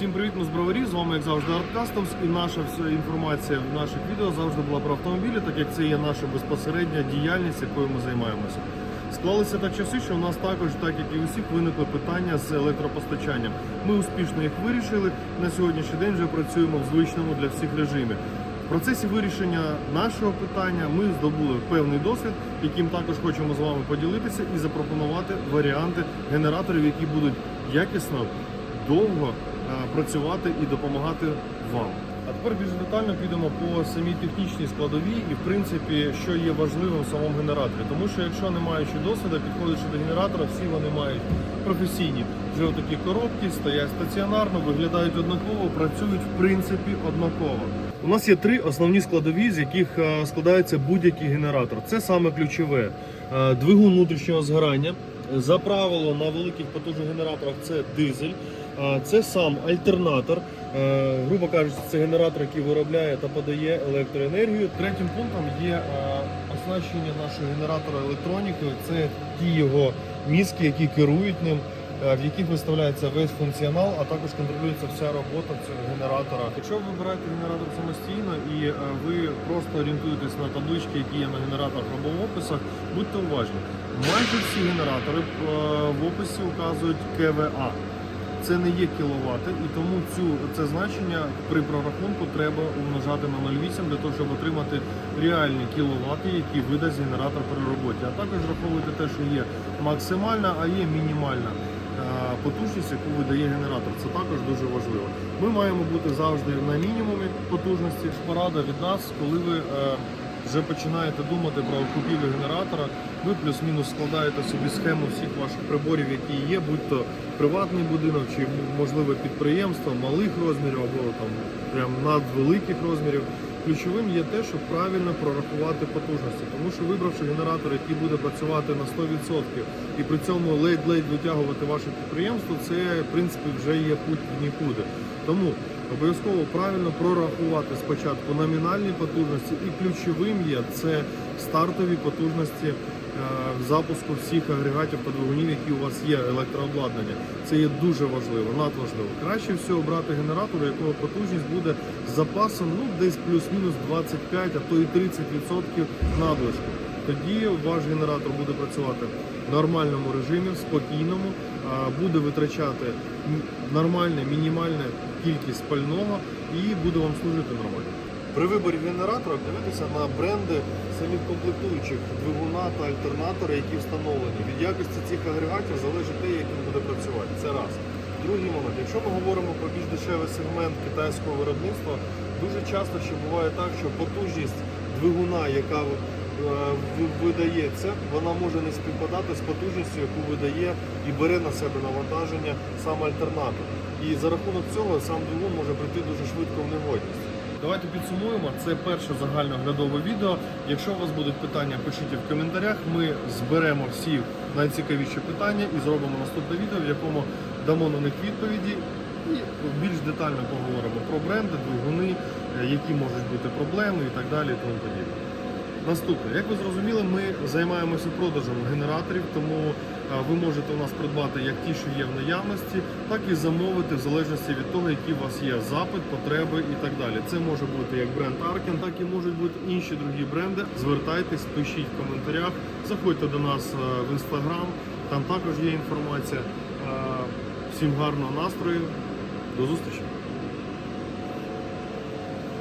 Всім привіт, ми з Броварі, з вами як завжди Art Customs і наша вся інформація в наших відео завжди була про автомобілі, так як це є наша безпосередня діяльність, якою ми займаємося. Склалися так часи, що у нас також, так як і у всіх, виникли питання з електропостачанням. Ми успішно їх вирішили. На сьогоднішній день вже працюємо в звичному для всіх режимі. В процесі вирішення нашого питання ми здобули певний досвід, яким також хочемо з вами поділитися і запропонувати варіанти генераторів, які будуть якісно, довго працювати і допомагати вам. А тепер більш детально підемо по самій технічній складовій і, в принципі, що є важливим в самому генераторі. Тому що якщо не маючи досвіду, підходячи до генератора, всі вони мають професійні вже такі коробки, стоять стаціонарно, виглядають однаково, працюють в принципі однаково. У нас є три основні складові, з яких е, складається будь-який генератор. Це саме ключове Е, двигун внутрішнього згорання. За правило на великих потужних генераторах це дизель, це сам альтернатор. Е, Грубо кажучи, це генератор, який виробляє та подає електроенергію. Третім пунктом є е, оснащення нашого генератора електронікою. Це ті його мізки, які керують ним. е, В яких виставляється весь функціонал, а також контролюється вся робота цього генератора. Якщо ви вибираєте генератор самостійно і ви просто орієнтуєтесь на таблички, які є на генераторах або в описах, будьте уважні. Майже всі генератори в описі вказують КВА. Це не є кіловати, і тому цю це значення при прорахунку треба умножати на 0,8 для того, щоб отримати реальні кіловати, які видасть генератор при роботі. А також враховуйте те, що є максимальна, а є мінімальна е, потужність, яку видає генератор. Це також дуже важливо. Ми маємо бути завжди на мінімумі потужності. Порада від нас, коли ви е, вже починаєте думати про купівлю генератора, ви плюс-мінус складаєте собі схему всіх ваших приборів, які є, будь то приватний будинок чи можливе підприємство малих розмірів або там прям надвеликих розмірів. Ключовим є те, щоб правильно прорахувати потужності, тому що вибравши генератор, який буде працювати на 100% і при цьому ледь-ледь витягувати ваше підприємство, це в принципі вже є путь в нікуди. Тому обов'язково правильно прорахувати спочатку номінальні потужності, і ключовим є це стартові потужності запуску всіх агрегатів та двигунів, які у вас є електрообладнання. Це є дуже важливо, надважливо. Краще всього брати генератор, якого потужність буде з запасом ну, десь плюс-мінус 25, а то і 30% надлишку. Тоді ваш генератор буде працювати в нормальному режимі, в спокійному, буде витрачати нормальне, мінімальне кількість пального і буде вам служити нормально. При виборі генератора дивитися на бренди самих комплектуючих двигуна та альтернатора, які встановлені. Від якості цих агрегатів залежить те, як він буде працювати. Це раз. Другий момент, якщо ми говоримо про більш дешевий сегмент китайського виробництва, дуже часто ще буває так, що потужність двигуна, яка е, видається, вона може не співпадати з потужністю, яку видає і бере на себе навантаження сам альтернатор. І за рахунок цього сам двигун може прийти дуже швидко в негодність. Давайте підсумуємо. Це перше загальноглядове відео. Якщо у вас будуть питання, пишіть в коментарях. Ми зберемо всі найцікавіші питання і зробимо наступне відео, в якому дамо на них відповіді і більш детально поговоримо про бренди, двигуни, е, які можуть бути проблеми і так далі. І тому подібне. Наступне, як ви зрозуміли, ми займаємося продажем генераторів, тому ви можете у нас придбати як ті, що є в наявності, так і замовити в залежності від того, які у вас є запит, потреби і так далі. Це може бути як бренд Arken, так і можуть бути інші другі бренди. Звертайтесь, пишіть в коментарях, заходьте до нас е, в інстаграм, там також є інформація. Е, Всім гарного настрою, до зустрічі!